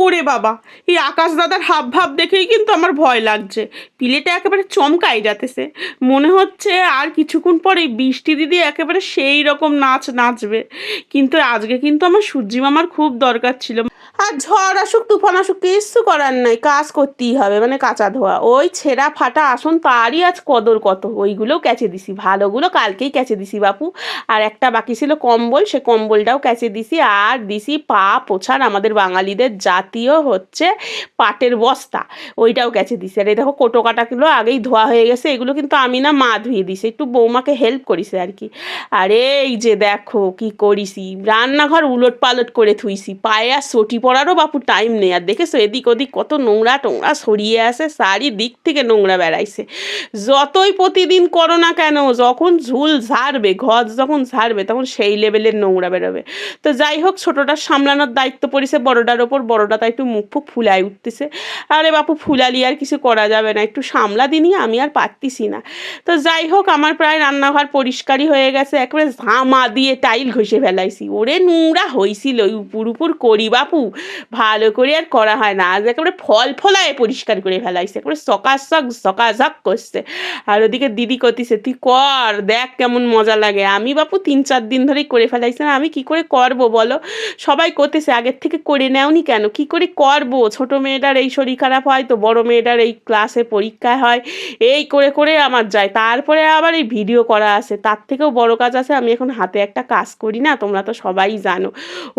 ওরে বাবা, এই আকাশ দাদার হাব ভাব দেখেই কিন্তু আমার ভয় লাগছে। পিলেটা একেবারে চমকাই যাতেছে। মনে হচ্ছে আর কিছুক্ষণ পরে বৃষ্টি দিদি একেবারে সেই রকম নাচ নাচবে। কিন্তু আজকে কিন্তু আমার সূর্যি মামার খুব দরকার ছিল। আর ঝড় আসুক, তুফান আসুক কিচ্ছু করার নাই, কাজ করতেই হবে মানে কাঁচা ধোয়া। ওই ছেঁড়া ফাটা আসন তারই আজ কদর কত, ওইগুলোও ক্যাচে দিছি, ভালোগুলো কালকেই ক্যাচে দিছি বাপু। আর একটা বাকি ছিল কম্বল, সে কম্বলটাও ক্যাচে দিছি, আর দিছি পা পোছার আমাদের বাঙালিদের জাতীয় হচ্ছে পাটের বস্তা, ওইটাও ক্যাচে দিছি। আর এই দেখো কোটো কাটাগুলো আগেই ধোয়া হয়ে গেছে, এগুলো কিন্তু আমি না মা ধুয়ে দিছি একটু বৌমাকে হেল্প করিছে আর কি। আর এই যে দেখো কি করিছি, রান্নাঘর উলট পালট করে থুইছি, পায়ে আর সটি পড়ারও বাপু টাইম নেই। আর দেখেছ, এদিক ওদিক কত নোংরা টোংরা সরিয়ে আসে সারি দিক থেকে নোংরা বেড়াইছে। যতই প্রতিদিন করো না কেন, যখন ঝুল ঝাড়বে, ঘর যখন ঝাড়বে, তখন সেই লেভেলের নোংরা বেরোবে। তো যাই হোক ছোটোটার সামলানোর দায়িত্ব পড়েছে বড়োটার ওপর, বড়োটা তাই একটু মুখ ফুক ফুলাই উঠতেছে। আরে বাপু, ফুলালি আর কিছু করা যাবে না, একটু সামলা দিনই আমি আর পারতিছি না। তো যাই হোক, আমার প্রায় রান্নাঘর পরিষ্কারই হয়ে গেছে, একবারে ঝামা দিয়ে টাইল ঘষে ফেলাইছি। ওরে নোংরা হয়েছিল উপর উপর করি বাপু। ভালো করে আর করা হয় না। আজ একেবারে ফল ফলায় পরিষ্কার করে ফেলাইছে, একেবারে সকাশক সকাশক করছে। আর ওদিকে দিদি কতিছে তুই কর, দেখ কেমন মজা লাগে। আমি বাপু তিন চার দিন ধরেই করে ফেলাইছে না, আমি কি করে করব বলো? সবাই করতেছে আগের থেকে করে নেওনি কেন? কি করে করব? ছোট মেয়েটার এই শরীর খারাপ হয় তো, বড় মেয়েটার এই ক্লাসে পরীক্ষা হয়, এই করে করে আমার যায়। তারপরে আবার এই ভিডিও করা আছে, তার থেকেও বড় কাজ আছে, আমি এখন হাতে একটা কাজ করি না, তোমরা তো সবাই জানো।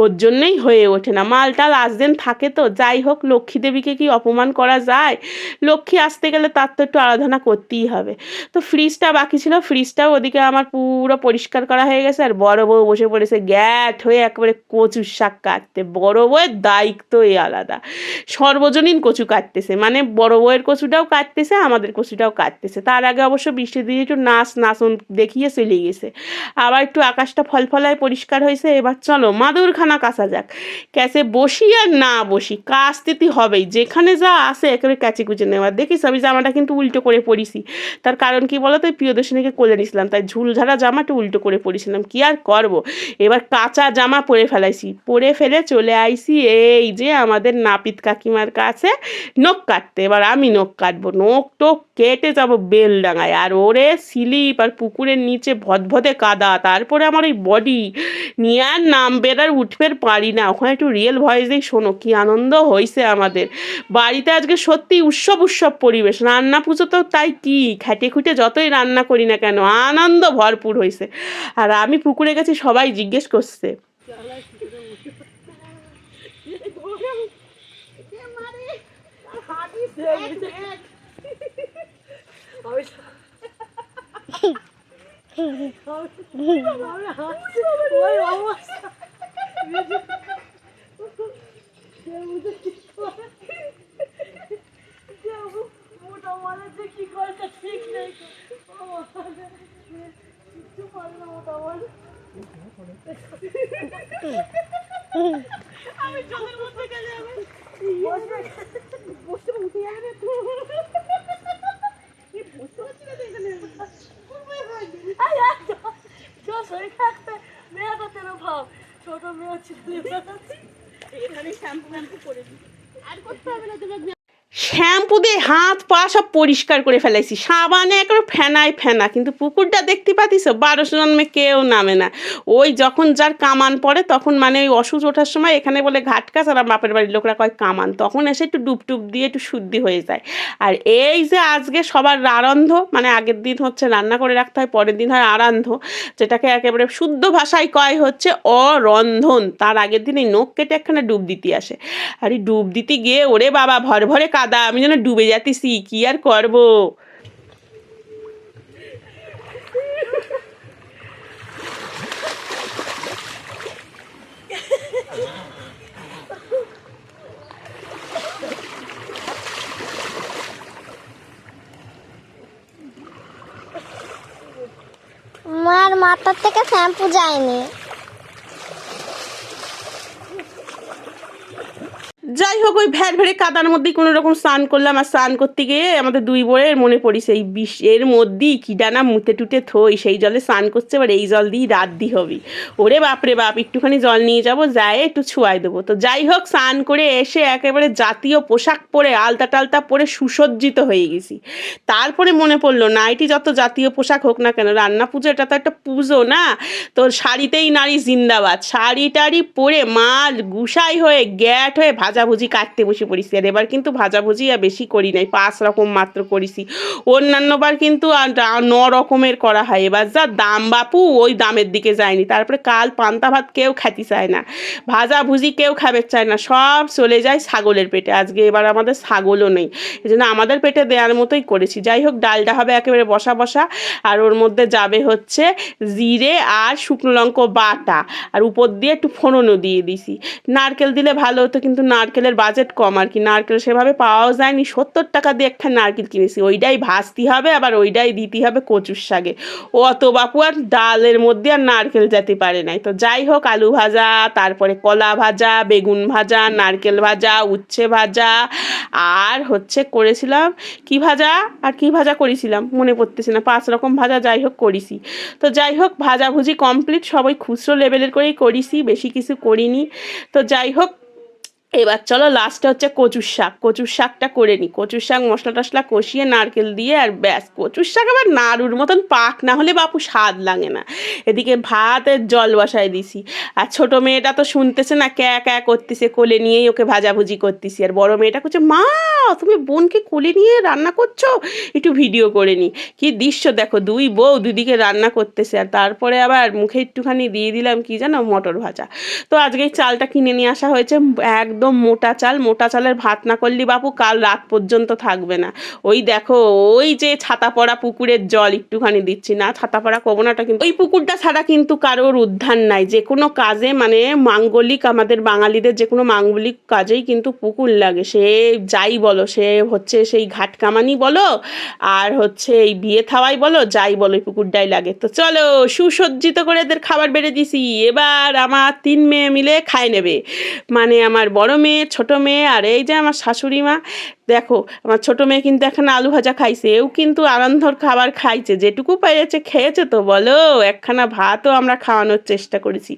ওর জন্যই হয়ে ওঠে না। মালটা লাস্ট দিন থাকে তো। যাই হোক, লক্ষ্মী দেবীকে কি অপমান করা যায়? লক্ষ্মী আসতে গেলে তার তো একটু আরাধনা করতেই হবে। তো ফ্রিজটা বাকি ছিল ফ্রিজটাও ওদিকে আমার পুরো পরিষ্কার করা হয়ে গেছে। আর বড় বউ বসে পড়েছে গ্যাট হয়ে একেবারে কচুর শাক কাটতে। বড় বউয়ের দায়িত্বই আলাদা। সর্বজনীন কচু কাটতেছে। মানে বড় বউয়ের কচুটাও কাটতেছে, আমাদের কচুটাও কাটতেছে। তার আগে অবশ্য বৃষ্টি দিয়ে একটু নাচ, নাচন দেখিয়ে চলে গেছে। আবার একটু আকাশটা ফলফলায় পরিষ্কার হয়েছে। এবার চলো, মাদুরখানা কাঁচা যাক। ক্যাসে বসি আর না বসি কাচতেতে হবেই। যেখানে যা আসে একেবারে ক্যাচে কুচে নেওয়া। দেখিস আমি জামাটা কিন্তু উল্টো করে পরিছি। তার কারণ কি বলো তো প্রিয়দর্শনীকে কোলে নিয়েছিলাম তাই ঝুলঝাড়া জামাটা উল্টো করে পরিছিলাম। কি আর করব? এবার কাঁচা জামা পরে ফেলাইছি। পরে ফেলে চলে আইছি এই যে আমাদের নাপিত কাকিমার কাছে নখ কাটতে। এবার আমি নখ কাটবো। নখ টোক কেটে যাব বেলডাঙায় আর ওরে স্লিপ আর পুকুরের নিচে ভদভদে কাদা, তারপরে আমার ওই বডি নিয়ে আর নামবে আর উঠবে পারি না। ওখানে একটু রিয়েল ভয়েসেই শোনো কি আনন্দ হয়েছে আমাদের। বাড়িতে আজকে সত্যি উৎসব উৎসব পরিবেশ, রান্না পুজো তো তাই কি? খেটে খুঁটে যতই রান্না করি না কেন, আনন্দ ভরপুর হয়েছে আর আমি পুকুরে গেছি সবাই জিজ্ঞেস করছে। আমি জলের মধ্যে গেলে আমি বসতে উঠে যাবে বসতে পারছি না তো এখানে আই, আই, জ- জ- শরীর থাকতে মেয়ে করতে না ভাব ছোট মেয়ে ছিল এখানে শ্যাম্পু করে আর করতে হবে না তোমার দিয়ে হাত পা সব পরিষ্কার করে ফেলাইছি। সাবানে একেবারে ফেনায় ফেনা, কিন্তু পুকুরটা দেখতে পাতিস বারোশো জন্মে কেউ নামে না। ওই যখন যার কামান পড়ে, তখন মানে ওই অসুচ ওঠার সময় এখানে বলে ঘাট কাছ আর বাপের বাড়ির লোকরা কয় কামান। তখন এসে একটু ডুব টুব দিয়ে একটু শুদ্ধি হয়ে যায়। আর এই যে আজকে সবার আরন্ধ মানে আগের দিন হচ্ছে রান্না করে রাখতে হয়, পরের দিন হয় আরান্ধ, যেটাকে একেবারে শুদ্ধ ভাষায় কয় হচ্ছে অরন্ধন। তার আগের দিন এই নখ কেটে একখানে ডুব দিতে আসে। আর এই ডুব দিতে গিয়ে ওরে বাবা, ভর ভরে কাদা, আমি যেন ডুবে যাতেছি কি আর করব? মার মাথার থেকে শ্যাম্পু যায়নি যাই হোক ওই ভ্যার ভ্যারে কাদার মধ্যেই কোনো রকম স্নান করলাম আর স্নান করতে গিয়ে আমাদের দুই বইয়ের মনে পড়িছে, এই বিষ এর মধ্যেই কি ডানা মুতে টুটে থই, সেই জলে স্নান করছে, এবার এই জল দিয়েই রাত দি হবি। ওরে বাপরে বাপ, একটুখানি জল নিয়ে যাব, যায় একটু ছুয়াই দেবো। তো যাই হোক স্নান করে এসে একেবারে জাতীয় পোশাক পরে আলতা টালতা পরে সুসজ্জিত হয়ে গেছি। তারপরে মনে পড়ল, নাইটি যত জাতীয় পোশাক হোক না কেন রান্না পুজো এটা তো একটা পুজো না? তো শাড়িতেই নারী জিন্দাবাদ। শাড়ি টাড়ি পরে মাল গুসাই হয়ে, গ্যাট হয়ে ভাজাভুজি কাটতে বসে পড়িছি। আর এবার কিন্তু ভাজাভুজি আর বেশি করি নাই, পাঁচ রকম মাত্র করেছি। অন্যান্যবার কিন্তু ন রকমের করা হয়। এবার যা দাম বাপু, ওই দামের দিকে যায়নি। তারপরে কাল পান্তা ভাত কেউ খাতি চায় না, ভাজাভুজি কেউ খাবে, চায় না, সব চলে যায় ছাগলের পেটে। আজকে এবার আমাদের ছাগলও নেই। এই জন্য আমাদের পেটে দেওয়ার মতোই করেছি। যাই হোক ডালটা হবে একেবারে বসা বসা। আর ওর মধ্যে যাবে হচ্ছে জিরে আর শুকনো লঙ্কা বাটা। আর উপর দিয়ে একটু ফোড়নও দিয়ে দিছি। নারকেল দিলে ভালো হতো, কিন্তু নারকেলের বাজেট কম আর কি। নারকেল সেভাবে পাওয়াও যায়নি। সত্তর টাকা দিয়ে একটা নারকেল কিনেছি। ওইটাই ভাজতে হবে, আবার ওইটাই দিতে হবে কচুর শাকে। অত বাপু আর ডালের মধ্যে আর নারকেল যেতে পারে নাই। তো যাই হোক, আলু ভাজা, তারপরে কলা ভাজা, বেগুন ভাজা, নারকেল ভাজা, উচ্ছে ভাজা, আর হচ্ছে করেছিলাম, কি ভাজা? আর কি ভাজা করেছিলাম? মনে পড়তেছে না। পাঁচ রকম ভাজা যাই হোক করেছি। তো যাই হোক, ভাজাভুজি কমপ্লিট সবাই খুচরো লেভেলের করেই করেছি। বেশি কিছু করিনি। তো যাই হোক এবার চলো লাস্টে হচ্ছে কচুর শাক। কচুর শাকটা করে নিই কচুর শাক মশলা টশলা কষিয়ে নারকেল দিয়ে আর ব্যাস। কচুর শাক আবার নাড়ুর মতন পাক না হলে বাপু স্বাদ লাগে না। এদিকে ভাতের জল বসায় দিছি। আর ছোটো মেয়েটা তো শুনতেছে না, ক্যা ক্যা করতেছে, কোলে নিয়েই ওকে ভাজাভুজি করতেছি। আর বড় মেয়েটা করছে মা, তুমি বোনকে কোলে নিয়ে রান্না করছ? একটু ভিডিও করে নি। কি দৃশ্য দেখো, দুই বউ দুদিকে রান্না করতেছে। আর তারপরে আবার মুখে একটুখানি দিয়ে দিলাম, কি জানো, মটর ভাজা। তো আজকে চালটা কিনে নিয়ে আসা হয়েছে একদম মোটা চাল, মোটা চালের ভাত না করলি বাপু কাল রাত পর্যন্ত থাকবে না। ওই দেখো, ওই যে ছাতা পড়া পুকুরের জল একটুখানি দিচ্ছি। না, ছাতা পড়া কোবনাটা কিন্তু ওই পুকুরটা ছাড়া কিন্তু কারোর উদ্ধার নাই। যে কোনো কাজে মানে মাঙ্গলিক, আমাদের বাঙালিদের যে কোনো মাঙ্গলিক কাজেই কিন্তু পুকুর লাগে। সে যাই বলো, সে হচ্ছে সেই ঘাট কামানি বলো, আর হচ্ছে এই বিয়ে থাওয়াই বলো, যাই বলো, এই পুকুরটাই লাগে। তো চলো, সুসজ্জিত করে এদের খাবার বেড়ে দিছি। এবার আমার তিন মেয়ে মিলে খায় নেবে। মানে আমার বড় মেয়ে, ছোট মেয়ে, আর এই যে আমার শাশুড়ি মা, দেখো, আমার ছোট মেয়ে কিন্তু এখন আলু ভাজা খাইছে, এও কিন্তু আনন্দর খাবার খাইছে, যেটুকু পেরেছে খেয়েছে তো, বলো, একখানা ভাতও আমরা খাওয়ানোর চেষ্টা করেছি।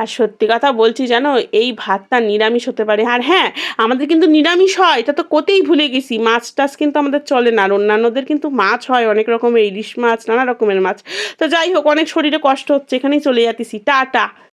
আর সত্যি কথা বলছি জানো, এই ভাতটা নিরামিষ হতে পারে, আর হ্যাঁ আমাদের কিন্তু নিরামিষ হয়, এটা তো কোতেই ভুলে গেছি, মাছ টাছ কিন্তু আমাদের চলে না, আর অন্যান্যদের কিন্তু মাছ হয়, অনেক রকমের ইলিশ মাছ, নানা রকমের মাছ, তো যাই হোক, অনেক শরীরে কষ্ট হচ্ছে, এখানেই চলে যাতেছি টাটা।